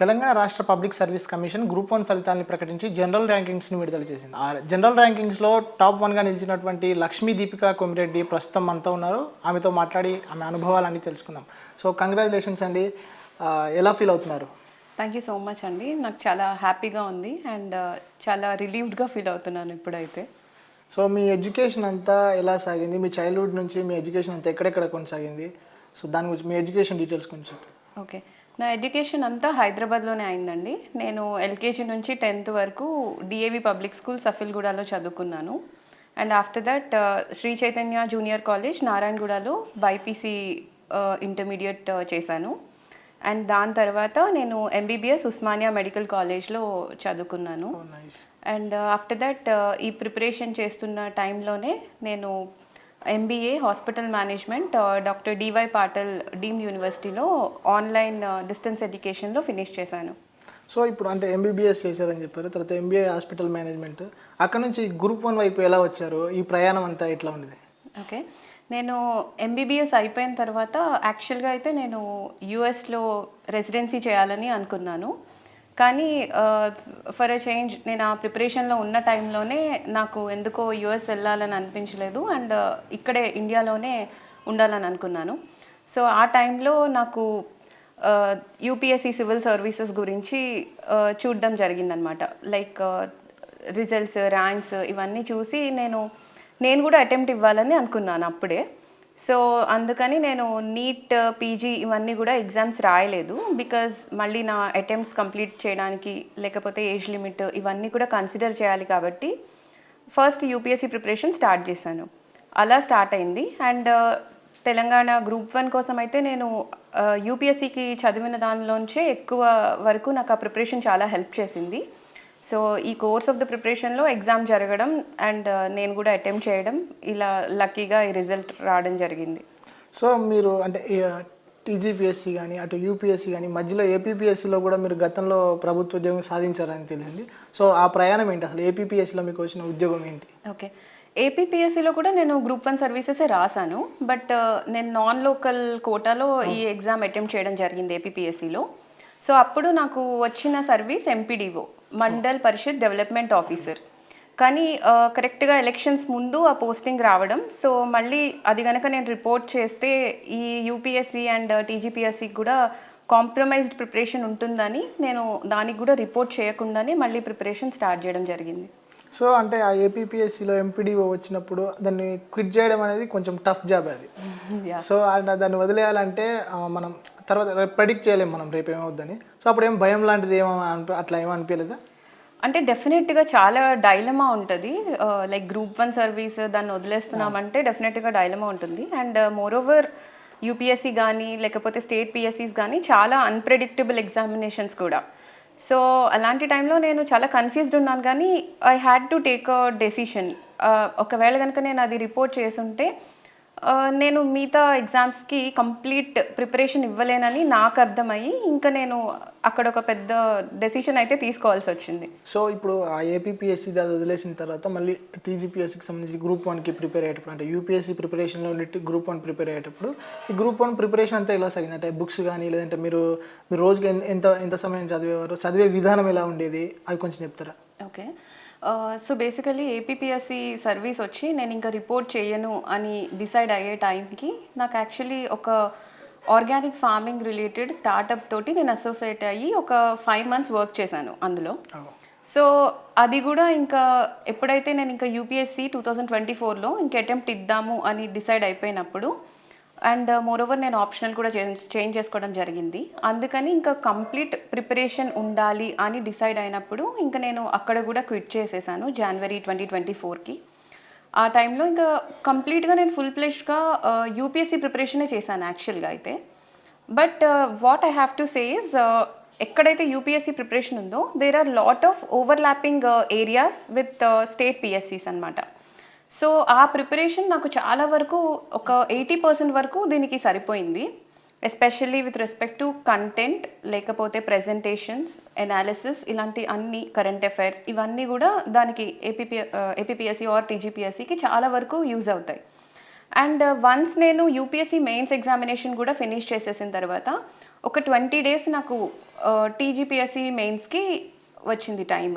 తెలంగాణ రాష్ట్ర public service commission group one ఫలితాలను ప్రకటించి జనరల్ ర్యాంకింగ్స్ని విడుదల చేసింది. ఆ జనరల్ ర్యాంకింగ్స్లో టాప్ వన్గా నిలిచినటువంటి లక్ష్మీ దీపిక కొమిరెడ్డి ప్రస్తుతం మనతో ఉన్నారు. ఆమెతో మాట్లాడి ఆమె అనుభవాలన్నీ తెలుసుకుందాం. సో కంగ్రాచులేషన్స్ అండి. ఎలా ఫీల్ అవుతున్నారు? థ్యాంక్ యూ సో మచ్ అండి. నాకు చాలా హ్యాపీగా ఉంది అండ్ చాలా రిలీవ్డ్గా ఫీల్ అవుతున్నాను ఇప్పుడైతే. సో మీ ఎడ్యుకేషన్ అంతా ఎలా సాగింది? మీ చైల్డ్హుడ్ నుంచి మీ ఎడ్యుకేషన్ అంతా ఎక్కడెక్కడ కొనసాగింది? సో దాని గురించి మీ ఎడ్యుకేషన్ డీటెయిల్స్ కొంచెం. ఓకే నా ఎడ్యుకేషన్ అంతా హైదరాబాద్లోనే అయిందండి. నేను ఎల్కేజీ నుంచి టెన్త్ వరకు డిఏవి పబ్లిక్ స్కూల్ సఫిల్గూడలో చదువుకున్నాను. And after that Shri Chaitanya junior college నారాయణగూడలో BiPC intermediate చేశాను. అండ్ దాని తర్వాత నేను ఎంబీబీఎస్ ఉస్మానియా మెడికల్ కాలేజ్లో చదువుకున్నాను. అండ్ ఆఫ్టర్ దట్ ఈ ప్రిపరేషన్ చేస్తున్న టైంలోనే నేను MBA hospital management doctor D Y Patil deemed యూనివర్సిటీలో ఆన్లైన్ డిస్టెన్స్ ఎడ్యుకేషన్లో ఫినిష్ చేశాను. సో ఇప్పుడు అంటే ఎంబీబీఎస్ చేశారని చెప్పారు తర్వాత ఎంబీఏ హాస్పిటల్ మేనేజ్మెంట్ అక్కడ నుంచి గ్రూప్ వన్ వైపు ఎలా వచ్చారు? ఈ ప్రయాణం అంతా ఎట్లా ఉండేది ఓకే. నేను ఎంబీబీఎస్ అయిపోయిన తర్వాత యాక్చువల్గా అయితే నేను యూఎస్లో రెసిడెన్సీ చేయాలని అనుకున్నాను. కానీ ఫర్ అ చేంజ్ నేను ఆ ప్రిపరేషన్లో ఉన్న టైంలోనే నాకు ఎందుకో యూఎస్ వెళ్ళాలని అనిపించలేదు అండ్ ఇక్కడే ఇండియాలోనే ఉండాలని అనుకున్నాను. సో ఆ టైంలో నాకు యూపీఎస్సీ సివిల్ సర్వీసెస్ గురించి చూడడం జరిగిందనమాట లైక్ రిజల్ట్స్ ర్యాంక్స్ ఇవన్నీ చూసి నేను నేను కూడా అటెంప్ట్ ఇవ్వాలని అనుకున్నాను అప్పుడే. సో అందుకని నేను నీట్ పీజీ ఇవన్నీ కూడా ఎగ్జామ్స్ రాయలేదు. బికాజ్ మళ్ళీ నా అటెంప్ట్స్ కంప్లీట్ చేయడానికి లేకపోతే ఏజ్ లిమిట్ ఇవన్నీ కూడా కన్సిడర్ చేయాలి కాబట్టి ఫస్ట్ యూపీఎస్సీ ప్రిపరేషన్ స్టార్ట్ చేశాను. అలా స్టార్ట్ అయింది. And uh, Telangana group one కోసం అయితే నేను uh, యూపీఎస్సీకి చదివిన దానిలోంచే ఎక్కువ వరకు నాకు ఆ ప్రిపరేషన్ చాలా హెల్ప్ చేసింది. సో ఈ కోర్స్ ఆఫ్ ద ప్రిపరేషన్లో ఎగ్జామ్ జరగడం అండ్ నేను కూడా అటెంప్ట్ చేయడం ఇలా లక్కీగా ఈ రిజల్ట్ రావడం జరిగింది. సో మీరు అంటే టీజీపీఎస్సీ కానీ అటు యూపీఎస్సీ కానీ మధ్యలో ఏపీపీఎస్సీలో కూడా మీరు గతంలో ప్రభుత్వ ఉద్యోగం సాధించారని తెలిసింది సో ఆ ప్రయాణం ఏంటి? అసలు ఏపీపీఎస్సీలో మీకు వచ్చిన ఉద్యోగం ఏంటి? ఓకే. ఏపీపీఎస్సీలో కూడా నేను గ్రూప్ వన్ సర్వీసెసే రాశాను బట్ నేను నాన్ లోకల్ కోటాలో ఈ ఎగ్జామ్ అటెంప్ట్ చేయడం జరిగింది ఏపీపీఎస్సీలో. సో అప్పుడు నాకు వచ్చిన service MPDO. Mandal parishad development officer. కానీ కరెక్ట్గా ఎలక్షన్స్ ముందు ఆ పోస్టింగ్ రావడం. సో మళ్ళీ అది కనుక నేను రిపోర్ట్ చేస్తే ఈ యూపీఎస్సీ అండ్ టీజీపీఎస్సీకి కూడా కాంప్రమైజ్డ్ ప్రిపరేషన్ ఉంటుందని నేను దానికి కూడా రిపోర్ట్ చేయకుండానే మళ్ళీ ప్రిపరేషన్ స్టార్ట్ చేయడం జరిగింది. సో అంటే ఆ ఏపీపీఎస్సీలో ఎంపీడీఓ వచ్చినప్పుడు దాన్ని క్విట్ చేయడం అనేది కొంచెం టఫ్ జాబ్ అది. సో అండ్ దాన్ని వదిలేయాలంటే మనం తర్వాత ప్రెడిక్ట్ చేయలేము మనం రేపు ఏమవుద్దని. సో అప్పుడు ఏం భయం లాంటిది ఏమో అట్లా ఏమో అనిపించలేదా అంటే డెఫినెట్గా చాలా డైలమా ఉంటుంది. లైక్ గ్రూప్ వన్ సర్వీస్ దాన్ని వదిలేస్తున్నామంటే డెఫినెట్గా డైలమా ఉంటుంది. అండ్ మోర్ ఓవర్ యూపీఎస్సీ కానీ లేకపోతే స్టేట్ పిఎస్సీస్ కానీ చాలా అన్ప్రెడిక్టబుల్ ఎగ్జామినేషన్స్ కూడా. సో అలాంటి టైంలో నేను చాలా కన్ఫ్యూజ్డ్ ఉన్నాను కానీ I had to take a decision ఒకవేళ కనుక నేను అది రిపోర్ట్ చేసుంటే నేను మిగతా ఎగ్జామ్స్కి కంప్లీట్ ప్రిపరేషన్ ఇవ్వలేనని నాకు అర్థమయ్యి ఇంకా నేను అక్కడ ఒక పెద్ద డెసిషన్ అయితే తీసుకోవాల్సి వచ్చింది. సో ఇప్పుడు ఆ ఏపీపీఎస్సీ అది వదిలేసిన తర్వాత మళ్ళీ టీజీపీఎస్సీకి సంబంధించి గ్రూప్ వన్కి ప్రిపేర్ అయ్యేటప్పుడు అంటే యూపీఎస్సీ ప్రిపరేషన్లో ఉండి గ్రూప్ వన్ ప్రిపేర్ అయ్యేటప్పుడు ఈ గ్రూప్ వన్ ప్రిపరేషన్ అంతా ఎలా సాగింది? అంటే బుక్స్ కానీ లేదంటే మీరు మీరు రోజుకి ఎంత ఎంత సమయం చదివేవారు? చదివే విధానం ఎలా ఉండేది? అవి కొంచెం చెప్తారా? Okay. So basically APPSC service వచ్చి నేను ఇంకా రిపోర్ట్ చేయను అని డిసైడ్ అయ్యే టైంకి నాకు యాక్చువల్లీ ఒక ఆర్గానిక్ ఫార్మింగ్ రిలేటెడ్ స్టార్టప్ తోటి నేను అసోసియేట్ అయ్యి ఒక ఫైవ్ మంత్స్ వర్క్ చేశాను అందులో. సో అది కూడా ఇంకా ఎప్పుడైతే నేను ఇంకా యూపీఎస్సి టూ థౌజండ్ ట్వంటీ ఫోర్లో ఇంక అటెంప్ట్ ఇద్దాము అని డిసైడ్ అయిపోయినప్పుడు అండ్ uh, మోర్ ఓవర్ నేను ఆప్షనల్ కూడా చేంజ్ చేసుకోవడం జరిగింది. అందుకని ఇంకా కంప్లీట్ ప్రిపరేషన్ ఉండాలి అని డిసైడ్ అయినప్పుడు ఇంకా నేను అక్కడ కూడా క్విట్ చేసేసాను జనవరి ట్వంటీ ట్వంటీ ఫోర్కి ఆ టైంలో ఇంకా కంప్లీట్గా నేను ఫుల్ ప్లెష్గా యూపీఎస్సీ ప్రిపరేషనే చేశాను యాక్చువల్గా అయితే. But what I have to says ఎక్కడైతే యూపీఎస్సీ ప్రిపరేషన్ ఉందో there are lot of overlapping areas with state పిఎస్సీస్ అనమాట సో ఆ ప్రిపరేషన్ నాకు చాలా వరకు ఒక ఎయిటీ పర్సెంట్ వరకు దీనికి సరిపోయింది. Especially with respect to content లేకపోతే ప్రెజెంటేషన్స్ ఎనాలిసిస్ ఇలాంటి అన్ని కరెంట్ అఫైర్స్ ఇవన్నీ కూడా దానికి ఏపీపీ ఏపీపీఎస్సీ ఆర్ టీజీపీఎస్సీకి చాలా వరకు యూజ్ అవుతాయి. అండ్ వన్స్ uh, నేను యూపీఎస్సీ మెయిన్స్ ఎగ్జామినేషన్ కూడా ఫినిష్ చేసేసిన తర్వాత ఒక ట్వంటీ డేస్ నాకు uh, టీజీపీఎస్సీ మెయిన్స్కి వచ్చింది టైం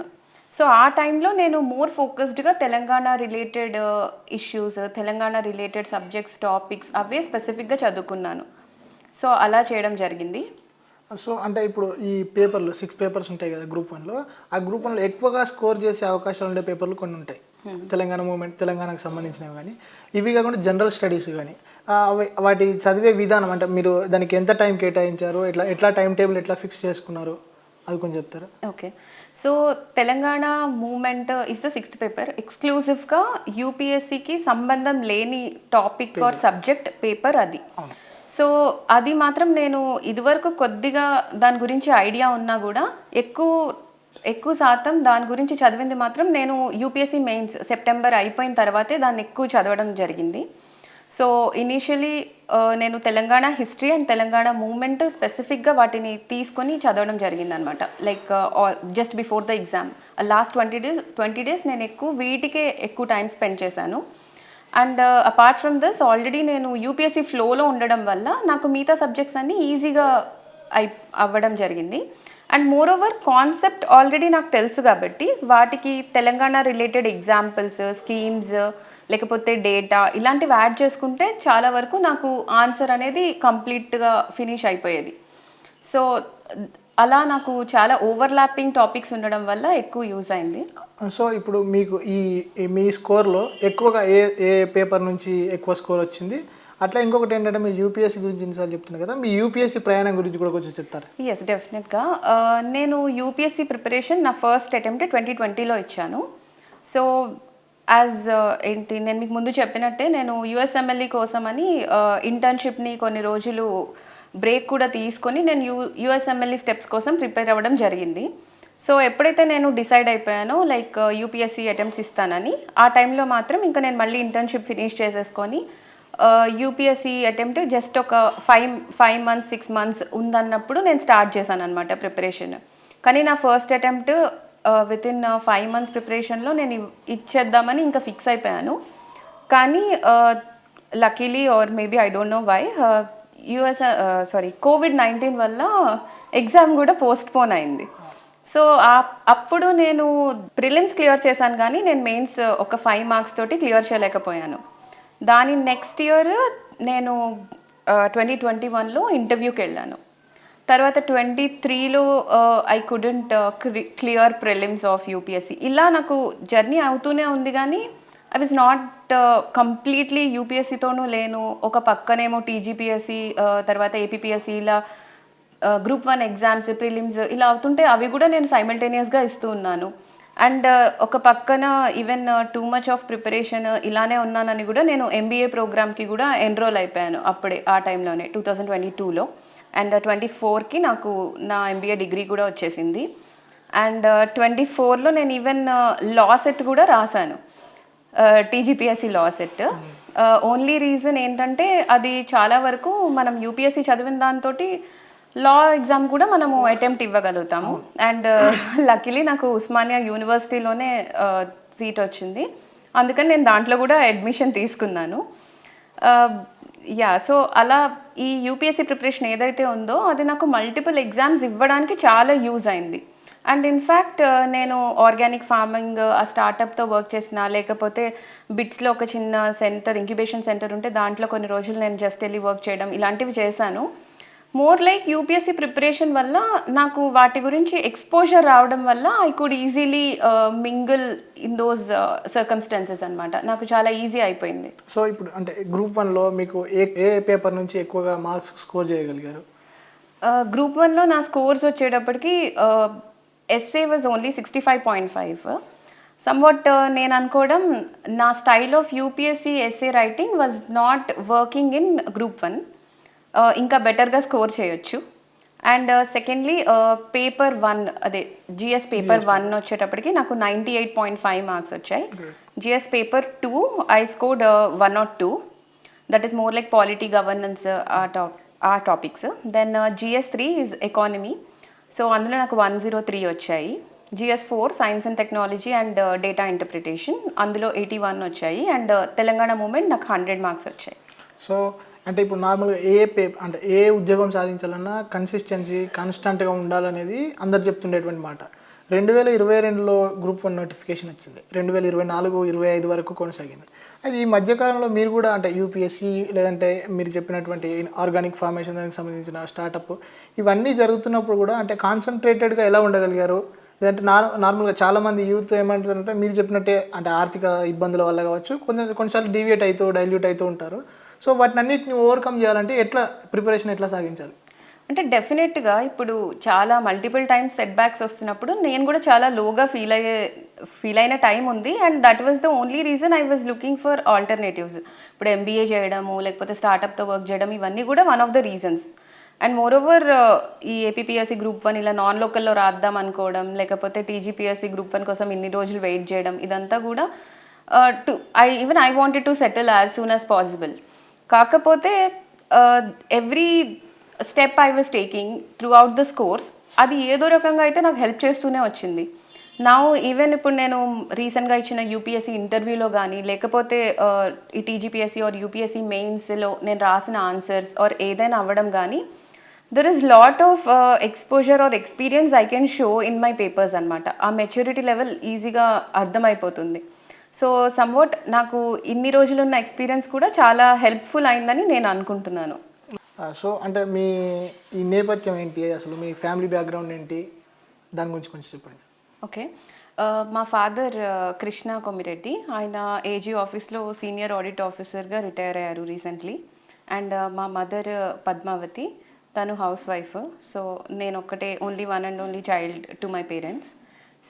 సో ఆ టైంలో నేను మోర్ ఫోకస్డ్గా Telangana related issues Telangana related subjects topics అవే స్పెసిఫిక్గా చదువుకున్నాను. సో అలా చేయడం జరిగింది. సో అంటే ఇప్పుడు ఈ పేపర్లు సిక్స్ పేపర్స్ ఉంటాయి కదా గ్రూప్ వన్లో ఆ గ్రూప్ వన్లో ఎక్కువగా స్కోర్ చేసే అవకాశాలు ఉండే పేపర్లు కొన్ని ఉంటాయి. తెలంగాణ మూమెంట్ తెలంగాణకు సంబంధించినవి కానీ ఇవి కాకుండా జనరల్ స్టడీస్ కానీ వాటి చదివే విధానం అంటే మీరు దానికి ఎంత టైం కేటాయించారు ఎట్లా ఎట్లా టైం టేబుల్ ఎట్లా ఫిక్స్ చేసుకున్నారు అవి కొంచెం చెప్తారా? Okay so Telangana movement is the sixth paper ఎక్స్క్లూజివ్గా యూపీఎస్సికి సంబంధం లేని టాపిక్ ఆర్ సబ్జెక్ట్ పేపర్ అది. సో అది మాత్రం నేను ఇదివరకు కొద్దిగా దాని గురించి ఐడియా ఉన్నా కూడా ఎక్కువ ఎక్కువ శాతం దాని గురించి చదివింది మాత్రం నేను యూపీఎస్సీ మెయిన్స్ సెప్టెంబర్ అయిపోయిన తర్వాతే దాన్ని ఎక్కువ చదవడం జరిగింది. సో ఇనీషియలీ నేను Telangana history and Telangana movement స్పెసిఫిక్గా వాటిని తీసుకొని చదవడం జరిగింది అనమాట like just before the exam last twenty days twenty days నేను ఎక్కువ వీటికే ఎక్కువ టైం స్పెండ్ చేశాను. And apart from this already నేను యూపీఎస్సీ ఫ్లోలో ఉండడం వల్ల నాకు మిగతా సబ్జెక్ట్స్ అన్నీ ఈజీగా అయి అవ్వడం జరిగింది. And moreover concept already నాకు తెలుసు కాబట్టి వాటికి తెలంగాణ రిలేటెడ్ ఎగ్జాంపుల్స్ స్కీమ్స్ లేకపోతే డేటా ఇలాంటివి యాడ్ చేసుకుంటే చాలా వరకు నాకు ఆన్సర్ అనేది కంప్లీట్గా ఫినిష్ అయిపోయేది. సో అలా నాకు చాలా ఓవర్లాపింగ్ టాపిక్స్ ఉండడం వల్ల ఎక్కువ యూజ్ అయింది. సో ఇప్పుడు మీకు ఈ మీ స్కోర్లో ఎక్కువగా ఏ ఏ పేపర్ నుంచి ఎక్కువ స్కోర్ వచ్చింది? అట్లా ఇంకొకటి ఏంటంటే మీరు యూపీఎస్సీ గురించి ఎన్నిసార్లు చెప్తున్నారు కదా మీ యూపీఎస్సీ ప్రయాణం గురించి కూడా కొంచెం చెప్తారా? ఎస్ డెఫినెట్గా నేను యూపీఎస్సీ ప్రిపరేషన్ నా ఫస్ట్ అటెంప్ట్ ట్వంటీ ట్వంటీలో ఇచ్చాను. సో యాజ్ uh, ఏంటి నేను మీకు ముందు చెప్పినట్టే నేను యుఎస్ఎంఎల్ఈ కోసమని uh, ఇంటర్న్షిప్ని కొన్ని రోజులు బ్రేక్ కూడా తీసుకొని నేను యూ యుఎస్ఎంఎల్ఈ స్టెప్స్ కోసం ప్రిపేర్ అవ్వడం జరిగింది. సో ఎప్పుడైతే నేను డిసైడ్ అయిపోయానో లైక్ యూపీఎస్సీ అటెంప్ట్స్ ఇస్తానని ఆ టైంలో మాత్రం ఇంకా నేను మళ్ళీ ఇంటర్న్షిప్ ఫినిష్ చేసేసుకొని యూపీఎస్సీ అటెంప్ట్ జస్ట్ ఒక five five months six months ఉందన్నప్పుడు నేను స్టార్ట్ చేశాను అనమాట ప్రిపరేషన్ కానీ నా first attempt within five months ప్రిపరేషన్లో నేను ఇచ్చేద్దామని ఇంకా ఫిక్స్ అయిపోయాను. కానీ luckily or maybe I don't know why US sorry COVID nineteen వల్ల ఎగ్జామ్ కూడా పోస్ట్పోన్ అయింది. సో అప్పుడు నేను ప్రిలిమ్స్ క్లియర్ చేశాను కానీ నేను మెయిన్స్ ఒక ఫైవ్ మార్క్స్ తోటి క్లియర్ చేయలేకపోయాను. దాని నెక్స్ట్ ఇయర్ నేను ట్వంటీ ట్వంటీ వన్లో ఇంటర్వ్యూకి వెళ్ళాను. తర్వాత ట్వంటీ త్రీలో I couldn't clear prelims of UPSC ఇలా నాకు జర్నీ అవుతూనే ఉంది కానీ ఐ వాజ్ నాట్ కంప్లీట్లీ యూపీఎస్సీతోనూ లేను. ఒక పక్కనేమో టీజీపీఎస్సీ తర్వాత ఏపీపీఎస్సీ ఇలా గ్రూప్ వన్ ఎగ్జామ్స్ ప్రిలిమ్స్ ఇలా అవుతుంటే అవి కూడా నేను సైమల్టేనియస్గా ఇస్తూ ఉన్నాను. అండ్ ఒక పక్కన even too much of preparation ఇలానే ఉన్నానని కూడా నేను ఎంబీఏ ప్రోగ్రామ్కి కూడా ఎన్రోల్ అయిపోయాను అప్పుడే ఆ టైంలోనే టూ థౌజండ్ ట్వంటీ టూలో అండ్ ట్వంటీ ఫోర్కి నాకు నా ఎంబీఏ డిగ్రీ కూడా వచ్చేసింది. అండ్ ట్వంటీ ఫోర్లో నేను ఈవెన్ లా సెట్ కూడా రాశాను. TGPSC law set only reason ఏంటంటే అది చాలా వరకు మనం యూపీఎస్సీ చదివిన దాంతో లా ఎగ్జామ్ కూడా మనము అటెంప్ట్ ఇవ్వగలుగుతాము. అండ్ లక్కీలీ నాకు ఉస్మానియా యూనివర్సిటీలోనే సీట్ వచ్చింది. అందుకని నేను దాంట్లో కూడా అడ్మిషన్ తీసుకున్నాను. యా సో అలా ఈ యూపీఎస్సీ ప్రిపరేషన్ ఏదైతే ఉందో అది నాకు మల్టిపుల్ ఎగ్జామ్స్ ఇవ్వడానికి చాలా యూజ్ అయింది. అండ్ ఇన్ఫ్యాక్ట్ uh, నేను ఆర్గానిక్ ఫార్మింగ్ uh, ఆ స్టార్టప్తో వర్క్ చేసిన లేకపోతే బిట్స్లో ఒక చిన్న సెంటర్ ఇంక్యుబేషన్ సెంటర్ ఉంటే దాంట్లో కొన్ని రోజులు నేను జస్ట్ వెళ్ళి వర్క్ చేయడం ఇలాంటివి చేశాను. మోర్ లైక్ యూపీఎస్సీ ప్రిపరేషన్ వల్ల నాకు వాటి గురించి ఎక్స్పోజర్ రావడం వల్ల I could easily mingle in those circumstances అనమాట నాకు చాలా ఈజీ అయిపోయింది. సో ఇప్పుడు అంటే గ్రూప్ వన్లో మీకు ఏ ఏ పేపర్ నుంచి ఎక్కువగా మార్క్స్ స్కోర్ చేయగలిగారు? గ్రూప్ వన్లో నా స్కోర్స్ వచ్చేటప్పటికి essay was only sixty five point five somewhat నేను అనుకోవడం నా style of UPSC essay writing was not working in group one ఇంకా బెటర్గా స్కోర్ చేయొచ్చు. అండ్ సెకండ్లీ పేపర్ వన్ అదే జిఎస్ పేపర్ వన్ వచ్చేటప్పటికి నాకు ninety eight point five marks వచ్చాయి GS paper two I scored one not two that is more like polity governance uh top uh topics then GS three is economy so అందులో నాకు one zero three వచ్చాయి. GS four science and technology and data interpretation అందులో eighty one వచ్చాయి and Telangana movement నాకు hundred marks వచ్చాయి. So అంటే ఇప్పుడు నార్మల్గా ఏ పే అంటే ఏ ఉద్యోగం సాధించాలన్నా కన్సిస్టెన్సీ కాన్స్టెంట్గా ఉండాలనేది అందరు చెప్తుండేటువంటి మాట. రెండు వేల ఇరవై రెండులో గ్రూప్ వన్ నోటిఫికేషన్ వచ్చింది. రెండు వేల ఇరవై నాలుగు ఇరవై ఐదు వరకు కొనసాగింది. అది ఈ మధ్యకాలంలో మీరు కూడా అంటే యూపీఎస్సీ లేదంటే మీరు చెప్పినటువంటి ఆర్గానిక్ ఫార్మేషన్ దానికి సంబంధించిన స్టార్టప్ ఇవన్నీ జరుగుతున్నప్పుడు కూడా అంటే కాన్సన్ట్రేటెడ్గా ఎలా ఉండగలిగారు? లేదంటే నార్ నార్మల్గా చాలామంది యూత్ ఏమంటారంటే మీరు చెప్పినట్టే అంటే ఆర్థిక ఇబ్బందుల వల్ల కావచ్చు కొన్ని కొన్నిసార్లు డీవియేట్ అవుతూ డైల్యూట్ అవుతూ ఉంటారు. సో వాటిని అన్నిటిని ఓవర్కమ్ చేయాలంటే ఎట్లా ప్రిపరేషన్ ఎట్లా సాగించాలి? అంటే డెఫినెట్గా ఇప్పుడు చాలా మల్టిపుల్ టైమ్స్ సెట్ బ్యాక్స్ వస్తున్నప్పుడు నేను కూడా చాలా లోగా ఫీల్ అయ్యే ఫీల్ అయిన టైం ఉంది. And that was the only reason I was looking for alternatives ఇప్పుడు ఎంబీఏ చేయడము లేకపోతే స్టార్టప్తో వర్క్ చేయడం ఇవన్నీ కూడా one of the reasons and moreover ఈ ఏపీపీఎస్సీ గ్రూప్ వన్ ఇలా నాన్ లోకల్లో రాద్దాం అనుకోవడం లేకపోతే టీజీపీఎస్సీ గ్రూప్ వన్ కోసం ఇన్ని రోజులు వెయిట్ చేయడం ఇదంతా కూడా to I even I wanted to settle as soon as possible కాకపోతే every step I was taking throughout this scores అది ఏదో రకంగా అయితే నాకు హెల్ప్ చేస్తూనే వచ్చింది. నా ఈవెన్ ఇప్పుడు నేను రీసెంట్గా ఇచ్చిన యూపీఎస్సీ ఇంటర్వ్యూలో కానీ లేకపోతే ఈ టీజీపీఎస్సీ ఆర్ యూపీఎస్సీ మెయిన్స్లో నేను రాసిన ఆన్సర్స్ ఆర్ ఏదైనా అవ్వడం కానీ there is lot of exposure or experience I can show in my papers అనమాట ఆ మెచ్యూరిటీ లెవెల్ ఈజీగా అర్థమైపోతుంది. సో సమ్వాట్ నాకు ఇన్ని రోజులున్న ఎక్స్పీరియన్స్ కూడా చాలా హెల్ప్ఫుల్ అయిందని నేను అనుకుంటున్నాను. సో అంటే మీ ఈ నేపథ్యం ఏంటి? అసలు మీ ఫ్యామిలీ బ్యాక్గ్రౌండ్ ఏంటి? దాని గురించి కొంచెం చెప్పండి. ఓకే మా ఫాదర్ కృష్ణ కొమిరెడ్డి ఆయన ఏజీ ఆఫీస్లో సీనియర్ ఆడిట్ ఆఫీసర్గా రిటైర్ అయ్యారు రీసెంట్లీ అండ్ మా మదర్ పద్మావతి తను హౌస్ వైఫ్ సో నేను ఒక్కటే only one and only child to my parents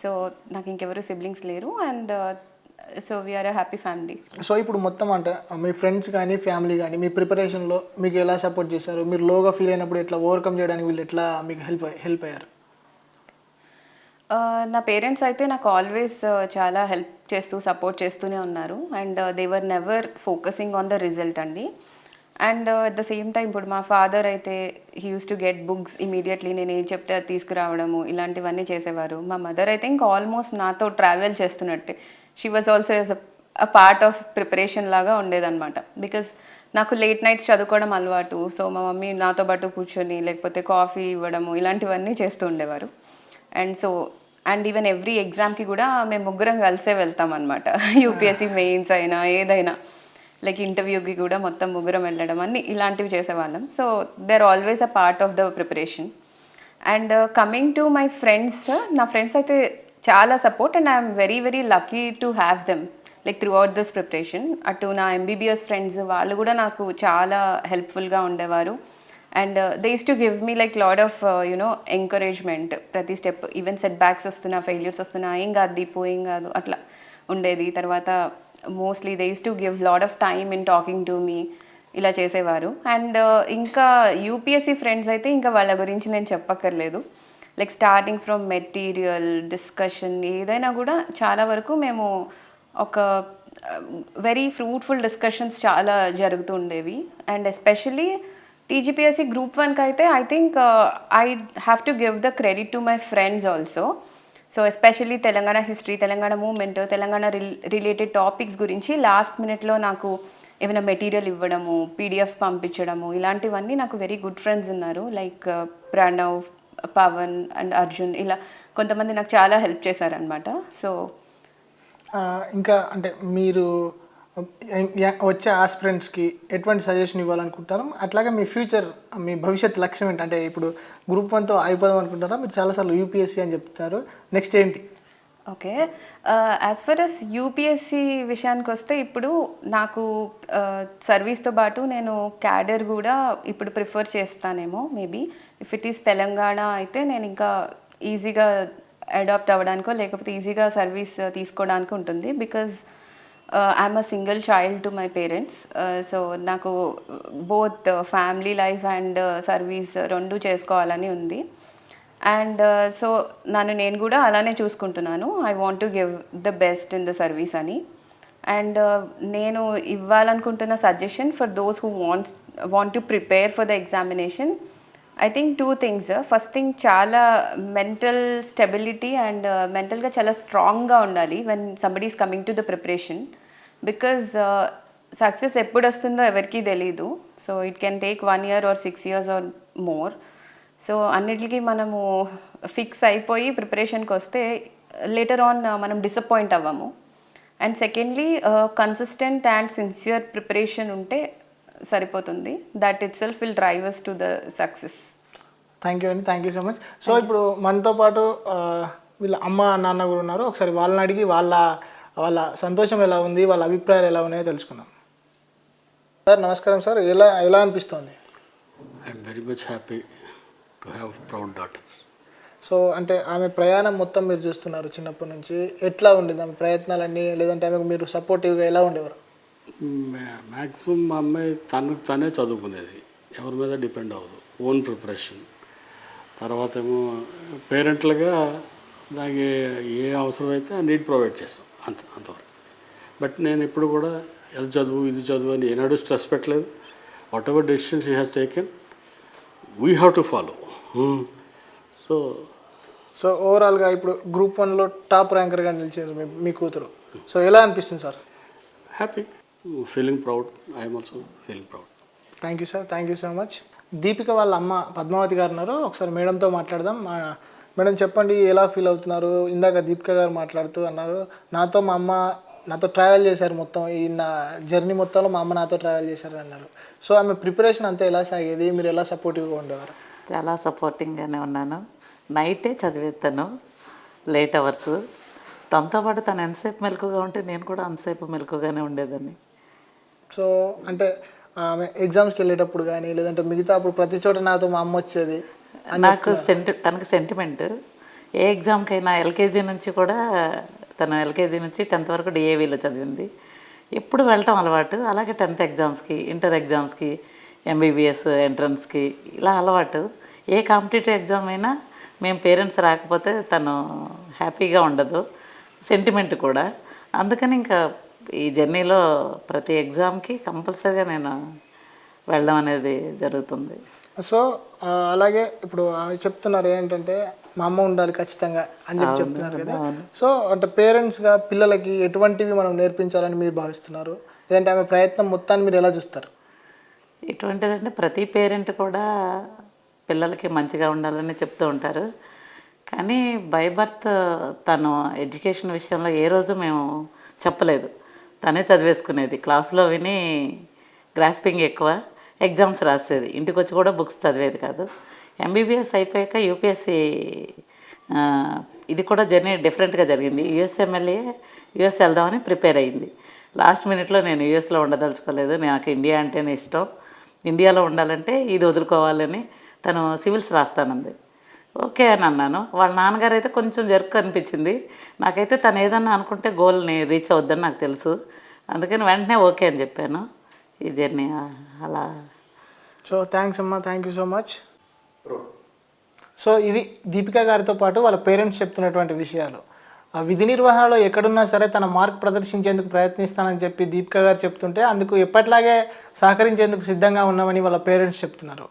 so నాకు ఇంకెవరు సిబ్లింగ్స్ లేరు and so we're a happy family so ఇప్పుడు మొత్తం అంటే మీ ఫ్రెండ్స్ కానీ ఫ్యామిలీ కానీ మీ ప్రిపరేషన్లో మీకు ఎలా సపోర్ట్ చేశారు? మీరు లోగా ఫీల్ అయినప్పుడు ఎట్లా ఓవర్కమ్ చేయడానికి వీళ్ళు ఎట్లా మీకు హెల్ప్ హెల్ప్ అయ్యారు? Uh, నా పేరెంట్స్ అయితే నాకు ఆల్వేస్ చాలా హెల్ప్ చేస్తూ సపోర్ట్ చేస్తూనే ఉన్నారు. And they were never focusing on the result అండి. And at the same time ఇప్పుడు మా ఫాదర్ అయితే he use to get books immediately నేను ఏం చెప్తే అది తీసుకురావడము ఇలాంటివన్నీ చేసేవారు. మా మదర్ అయితే ఇంకా ఆల్మోస్ట్ నాతో travel చేస్తున్నట్టే. She was also as a part of preparation లాగా ఉండేదన్నమాట. బికాస్ నాకు లేట్ నైట్స్ చదువుకోవడం అలవాటు. సో మా మమ్మీ నాతో పాటు కూర్చొని లేకపోతే కాఫీ ఇవ్వడము ఇలాంటివన్నీ చేస్తూ ఉండేవారు. And so and even every ఎగ్జామ్కి కూడా మేము ముగ్గురం కలిసే వెళ్తాం అనమాట యూపీఎస్సీ మెయిన్స్ అయినా ఏదైనా. లైక్ ఇంటర్వ్యూకి కూడా మొత్తం ముగ్గురం వెళ్ళడం అన్ని ఇలాంటివి చేసేవాళ్ళం. So they are always a part of the preparation and coming to my friends నా ఫ్రెండ్స్ అయితే చాలా support and I'm very very lucky to have them like throughout this preparation అటు నా ఎంబీబీఎస్ ఫ్రెండ్స్ వాళ్ళు కూడా నాకు చాలా హెల్ప్ఫుల్గా ఉండేవారు. And they is to give me like lot of you know encouragement ప్రతి స్టెప్ ఈవెన్ సెట్ బ్యాక్స్ వస్తున్నా ఫెయిల్యూర్స్ వస్తున్నా ఏం కాదు దీపు ఏం కాదు అట్లా ఉండేది. తర్వాత mostly they is to give lot of time in talking to me ఇలా చేసేవారు. అండ్ uh, ఇంకా యూపీఎస్సీ ఫ్రెండ్స్ అయితే ఇంకా వాళ్ళ గురించి నేను చెప్పక్కర్లేదు. Like starting from material discussion ఏదైనా కూడా చాలా వరకు మేము ఒక వెరీ ఫ్రూట్ఫుల్ డిస్కషన్స్ చాలా జరుగుతూ ఉండేవి. అండ్ ఎస్పెషలీ టీజీపీఎస్సీ గ్రూప్ వన్కి అయితే I think I have to give the credit to my friends also so especially Telangana history Telangana movement Telangana related topics గురించి లాస్ట్ మినిట్లో నాకు ఏమైనా మెటీరియల్ ఇవ్వడము పీడిఎఫ్స్ పంపించడము ఇలాంటివన్నీ నాకు వెరీ గుడ్ ఫ్రెండ్స్ ఉన్నారు. Like Pranav uh, Pavan and Arjun ఇలా కొంతమంది నాకు చాలా హెల్ప్ చేశారనమాట సో ఇంకా అంటే మీరు వచ్చే ఆస్పిరెంట్స్కి ఎటువంటి సజెషన్ ఇవ్వాలనుకుంటారు అట్లాగే మీ ఫ్యూచర్ మీ భవిష్యత్ లక్ష్యం ఏంటంటే అంటే ఇప్పుడు గ్రూప్ వన్తో అయిపోదాం అనుకుంటారా మీరు చాలాసార్లు యూపీఎస్సీ అని చెప్తారు. నెక్స్ట్ ఏంటి? Okay. As far as UPSC విషయానికి వస్తే ఇప్పుడు నాకు సర్వీస్తో పాటు నేను క్యాడర్ కూడా ఇప్పుడు prefer చేస్తానేమో maybe if it is Telangana అయితే నేను ఇంకా ఈజీగా అడాప్ట్ అవ్వడానికో లేకపోతే ఈజీగా సర్వీస్ తీసుకోవడానికి ఉంటుంది. Because I'm a single child to my parents so నాకు both family life and service రెండు చేసుకోవాలని ఉంది. అండ్ సో నన్ను నేను కూడా అలానే చూసుకుంటున్నాను. I want to give the best in the service అని. అండ్ నేను ఇవ్వాలనుకుంటున్న suggestion for those who wants want to prepare for the examination I think two things first thing చాలా మెంటల్ స్టెబిలిటీ అండ్ మెంటల్గా చాలా స్ట్రాంగ్గా ఉండాలి when somebody is coming to the preparation because success ఎప్పుడు వస్తుందో ఎవరికీ తెలీదు. So it can take one year or six years or more so అన్నిటికీ మనము ఫిక్స్ అయిపోయి ప్రిపరేషన్కి వస్తే లేటర్ ఆన్ మనం disappoint అవ్వము. And secondly consistent and sincere preparation ఉంటే సరిపోతుంది. That itself will drivers to the success thank you అండి thank you so much so ఇప్పుడు మనతో పాటు వీళ్ళ అమ్మ నాన్న కూడా ఉన్నారు. ఒకసారి వాళ్ళని అడిగి వాళ్ళ వాళ్ళ సంతోషం ఎలా ఉంది వాళ్ళ అభిప్రాయాలు ఎలా ఉన్నాయో తెలుసుకుందాం. సార్ నమస్కారం సార్. ఎలా ఎలా అనిపిస్తోంది? I'm very much happy. To have proud daughters. So అంటే ఆమె ప్రయాణం మొత్తం మీరు చూస్తున్నారు చిన్నప్పటి నుంచి. ఎట్లా ఉండేది ఆమె ప్రయత్నాలన్నీ? లేదంటే ఆమెకు మీరు సపోర్టివ్గా ఎలా ఉండేవారు? మ్యాక్సిమం మా అమ్మాయి తనకు తనే చదువుకునేది. ఎవరి మీద డిపెండ్ అవ్వదు. ఓన్ ప్రిపరేషన్ తర్వాత ఏమో పేరెంట్లుగా దానికి ఏ అవసరమైతే నీడ్ ప్రొవైడ్ చేస్తాం. అంత అంతవరకు. బట్ నేను ఎప్పుడు కూడా అది చదువు ఇది చదువు అని ఏనాడు స్ట్రెస్ పెట్టలేదు. Whatever decision she has taken we have to follow so so ఓవరాల్గా ఇప్పుడు గ్రూప్ వన్లో టాప్ ర్యాంకర్గా నిలిచారు మీ మీ కూతురు. సో ఎలా అనిపిస్తుంది sir? Happy feeling proud I'm also feeling proud thank you sir thank you so much Deepika వాళ్ళ అమ్మ పద్మావతి గారు ఉన్నారు. ఒకసారి మేడంతో మాట్లాడదాం. మేడం చెప్పండి ఎలా ఫీల్ అవుతున్నారు? ఇందాక దీపిక గారు మాట్లాడుతూ అన్నారు. నాతో మా అమ్మ నాతో ట్రావెల్ చేశారు మొత్తం. ఈ నా జర్నీ మొత్తంలో మా అమ్మ నాతో ట్రావెల్ చేశారు అన్నారు. సో ఆమె ప్రిపరేషన్ అంతా ఎలా సాగేది? మీరు ఎలా సపోర్టివ్గా ఉండేవారు? చాలా సపోర్టింగ్గానే ఉన్నాను. నైటే చదివేస్తాను లేట్ అవర్స్ తనతో పాటు తను ఎంతసేపు మెలకుగా ఉంటే నేను కూడా అంతసేపు మెలకుగానే ఉండేదాన్ని. సో అంటే ఆమె ఎగ్జామ్స్కి వెళ్ళేటప్పుడు కానీ లేదంటే మిగతా అప్పుడు ప్రతి చోట నాతో మా అమ్మ వచ్చేది నాకు సెంటి తనకి సెంటిమెంట్ ఏ ఎగ్జామ్కైనా ఎల్కేజీ నుంచి కూడా తను ఎల్కేజీ నుంచి టెన్త్ వరకు డిఏవిలో చదివింది. ఎప్పుడు వెళ్ళటం అలవాటు. అలాగే టెన్త్ ఎగ్జామ్స్కి ఇంటర్ ఎగ్జామ్స్కి ఎంబీబీఎస్ ఎంట్రన్స్కి ఇలా అలవాటు. ఏ కాంపిటేటివ్ ఎగ్జామ్ అయినా మేము పేరెంట్స్ రాకపోతే తను హ్యాపీగా ఉండదు. సెంటిమెంట్ కూడా. అందుకని ఇంకా ఈ జర్నీలో ప్రతి ఎగ్జామ్కి కంపల్సరీగా నేను వెళ్ళడం అనేది జరుగుతుంది. సో అలాగే ఇప్పుడు చెప్తున్నారు ఏంటంటే మా అమ్మ ఉండాలి ఖచ్చితంగా అని చెప్పి చెప్తున్నారు కదా. సో అంటే పేరెంట్స్గా పిల్లలకి ఎటువంటివి మనం నేర్పించాలని మీరు భావిస్తున్నారు? లేదంటే ఆమె ప్రయత్నం మొత్తాన్ని మీరు ఎలా చూస్తారు? ఇటువంటిదంటే ప్రతి పేరెంట్ కూడా పిల్లలకి మంచిగా ఉండాలని చెప్తూ ఉంటారు. కానీ బై బర్త్ తను ఎడ్యుకేషన్ విషయంలో ఏ రోజు మేము చెప్పలేదు. తనే చదివేసుకునేది. క్లాస్లో విని గ్రాస్పింగ్ ఎక్కువ. ఎగ్జామ్స్ రాసేది. ఇంటికి వచ్చి కూడా బుక్స్ చదివేది కాదు. ఎంబీబీఎస్ అయిపోయాక యూపీఎస్సి ఇది కూడా జర్నీ డిఫరెంట్గా జరిగింది. యుఎస్ ఎమ్మెల్యే యుఎస్ వెళ్దామని ప్రిపేర్ అయింది. లాస్ట్ మినిట్లో నేను యుఎస్లో ఉండదలుచుకోలేదు. నాకు ఇండియా అంటేనే ఇష్టం. ఇండియాలో ఉండాలంటే ఇది వదులుకోవాలని తను సివిల్స్ రాస్తానంది. ఓకే అని అన్నాను. వాళ్ళ నాన్నగారు అయితే కొంచెం జరుకు అనిపించింది. నాకైతే తను ఏదన్నా అనుకుంటే గోల్ని రీచ్ అవుద్దని నాకు తెలుసు. అందుకని వెంటనే ఓకే అని చెప్పాను. ఈ జర్నీ అలా. సో థ్యాంక్స్ అమ్మా. Thank you so much. So ఇది దీపికా గారితో పాటు వాళ్ళ పేరెంట్స్ చెప్తున్నటువంటి విషయాలు. ఆ విధి నిర్వహణలో ఎక్కడున్నా సరే తన మార్క్ ప్రదర్శించేందుకు ప్రయత్నిస్తానని చెప్పి దీపికా గారు చెప్తుంటే అందుకు ఎప్పట్లాగే సహకరించేందుకు సిద్ధంగా ఉన్నామని వాళ్ళ పేరెంట్స్ చెప్తున్నారు.